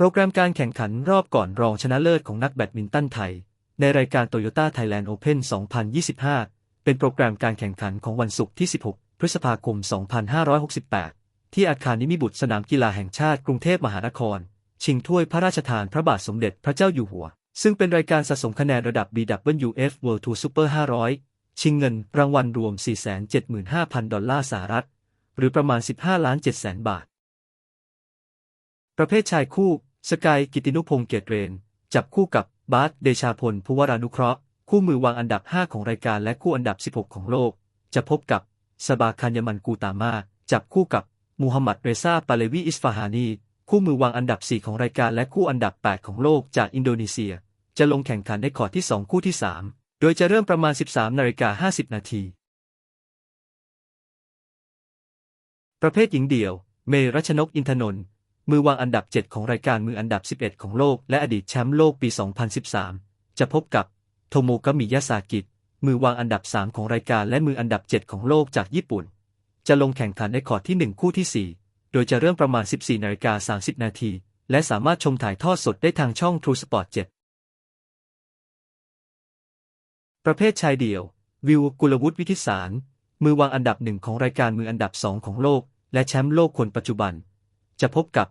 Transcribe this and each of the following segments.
โปรแกรมการแข่งขันรอบก่อนรองชนะเลิศของนักแบดมินตันไทย ในรายการ Toyota Thailand Open 2025 เป็นโปรแกรมการแข่งขันของวันศุกร์ที่ 16 พฤษภาคม 2568 ที่อาคารนิมิบุตรสนามกีฬาแห่งชาติกรุงเทพมหานคร ชิงถ้วยพระราชทานพระบาทสมเด็จพระเจ้าอยู่หัว ซึ่งเป็นรายการสะสมคะแนนระดับ BWF World Tour Super 500 ชิงเงินรางวัลรวม 475,000 ดอลลาร์สหรัฐ หรือประมาณ 15 ล้าน7แสนบาท ประเภทชายคู่ สกายกิตินุพงษ์เกยรตเรน จับคู่กับบาสเดชาพลภูวรานุเคราะห์ คู่มือวางอันดับ 5 ของรายการและคู่อันดับ 16 ของโลก จะพบกับสบาคันยมันกูตามา จับคู่กับมูฮัมหมัดเรซาปาเลวีอิสฟาฮานี คู่มือวางอันดับ 4 ของรายการและคู่อันดับ 8 ของโลกจากอินโดนีเซีย จะลงแข่งขันในคอร์ที่ 2 คู่ที่ 3 โดยจะเริ่มประมาณ 13นาฬิกา50 นาทีประเภทหญิงเดี่ยว เมรัชนกอินทนนท์ มือวางอันดับ 7 ของรายการมืออันดับ 11 ของโลก และอดีตแชมป์โลกปี 2013 จะพบกับโทโมกามิยาสากิมือวางอันดับ 3 ของรายการและมืออันดับ 7 ของโลกจากญี่ปุ่น จะลงแข่งขันในคอร์ตที่ 1 คู่ที่ 4 โดยจะเริ่มประมาณ 14นาฬิกา30 นาที และสามารถชมถ่ายทอดสดได้ทางช่อง True Sport 7 ประเภทชายเดี่ยว วิวกุลวุฒิวิทิสาร มือวางอันดับหนึ่งของรายการมืออันดับสองของโลก และแชมป์โลกคนปัจจุบัน จะพบกับ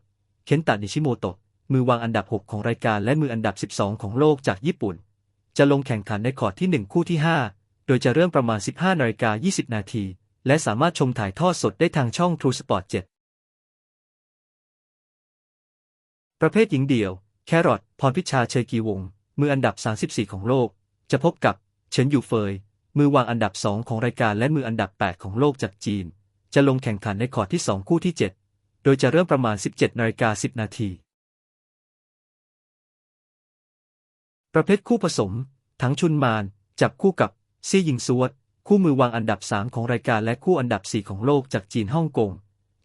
เคนตะนิชิโมโตะ มือวางอันดับ 6 ของรายการและมืออันดับ 12 ของโลกจากญี่ปุ่น จะลงแข่งขันในคอร์ตที่ 1 คู่ที่ 5 โดยจะเริ่มประมาณ 15นาฬิกา20 นาที และสามารถชมถ่ายทอดสดได้ทางช่อง True Sport 7 ประเภทหญิงเดี่ยว แครอทพรพิชาเชยกีวง มืออันดับ 34 ของโลก จะพบกับเฉินอยู่เฟย มือวางอันดับ 2 ของรายการและมืออันดับ 8 ของโลกจากจีน จะลงแข่งขันในคอร์ตที่ 2 คู่ที่ 7 ดยจะเริ่มประมาณ 17นาฬิกา10 นาที ประเภทคู่ผสม ทั้งชุนมาน จับคู่กับ ซี่ยิงซวด คู่มือวางอันดับ 3 ของรายการและคู่อันดับ 4 ของโลกจากจีนฮ่องกง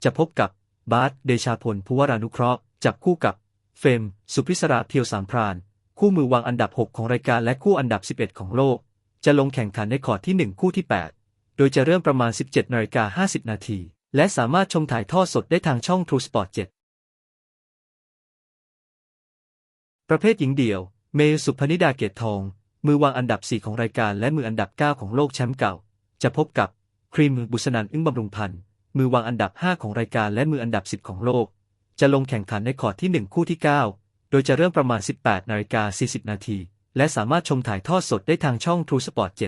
จะพบกับบาสเดชาพลภูวรานุเคราะห์ จับคู่กับ เฟม สุพิศราเพียวสามพราน คู่มือวางอันดับ 6 ของรายการและคู่อันดับ 11 ของโลก จะลงแข่งขันในคอร์ตที่ 1 คู่ที่ 8 โดยจะเริ่มประมาณ 17นาฬิกา50 นาที และสามารถชมถ่ายทอดสดได้ทางช่อง True Sport 7 ประเภทหญิงเดี่ยว เมย์สุพนิดาเกตทอง มือวางอันดับ 4 ของรายการและมืออันดับ 9 ของโลกแชมป์เก่า จะพบกับครีมบุษนันอึ้งบำรุงพันธ์มือวางอันดับ 5 ของรายการและมืออันดับ 10 ของโลก จะลงแข่งขันในคอร์ตที่ 1 คู่ที่ 9 โดยจะเริ่มประมาณ 18นาฬิกา40 นาทีและสามารถชมถ่ายทอดสดได้ทางช่อง True Sport 7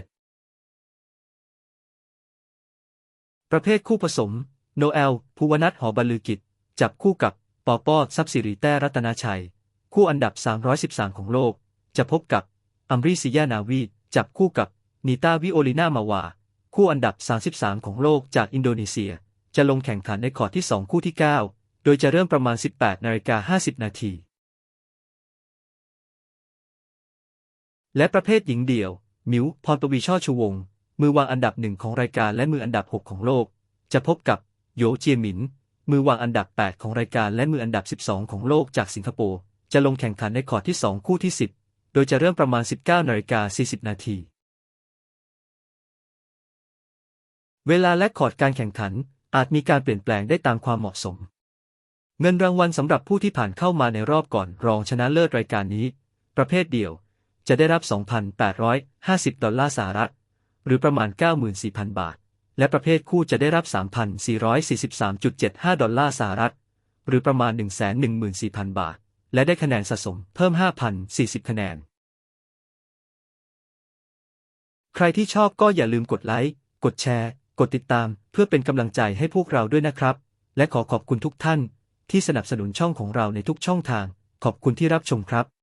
ประเภทคู่ผสม โนเอล ภูวนัทหอบรรลือกิจ จับคู่กับ ปอปอซับสิริแต้รัตนาชัย คู่อันดับ 313 ของโลก จะพบกับ อัมรีซิยานาวี จับคู่กับนีตาวิโอลินามาวา คู่อันดับ 33 ของโลกจากอินโดนีเซีย จะลงแข่งขันในคอร์ตที่ 2 คู่ที่ 9 โดยจะเริ่มประมาณ 18นาฬิกา50 นาที และประเภทหญิงเดี่ยว มิวพรปวีช่อชูวงศ์มือวางอันดับหนึ่งของรายการและมืออันดับ 6 ของโลก จะพบกับ โยเจียหมิน มือวางอันดับ 8 ของรายการและมืออันดับ 12 ของโลกจากสิงคโปร์ จะลงแข่งขันในคอร์ตที่ 2 คู่ที่ 10 โดยจะเริ่มประมาณ 19นาฬิกา40 นาที เวลาและคอร์ดการแข่งขัน อาจมีการเปลี่ยนแปลงได้ตามความเหมาะสม เงินรางวัลสำหรับผู้ที่ผ่านเข้ามาในรอบก่อนรองชนะเลิศรายการนี้ ประเภทเดี่ยว จะได้รับ 2,850 ดอลลาร์สหรัฐ หรือประมาณ 94,000 บาท และประเภทคู่จะได้รับ 3,443.75 ดอลลาร์สหรัฐ หรือประมาณ 114,000 บาท และได้คะแนนสะสมเพิ่ม 5,040 คะแนน ใครที่ชอบก็อย่าลืมกดไลค์ กดแชร์ กดติดตาม เพื่อเป็นกำลังใจให้พวกเราด้วยนะครับ และขอขอบคุณทุกท่าน ที่สนับสนุนช่องของเราในทุกช่องทาง ขอบคุณที่รับชมครับ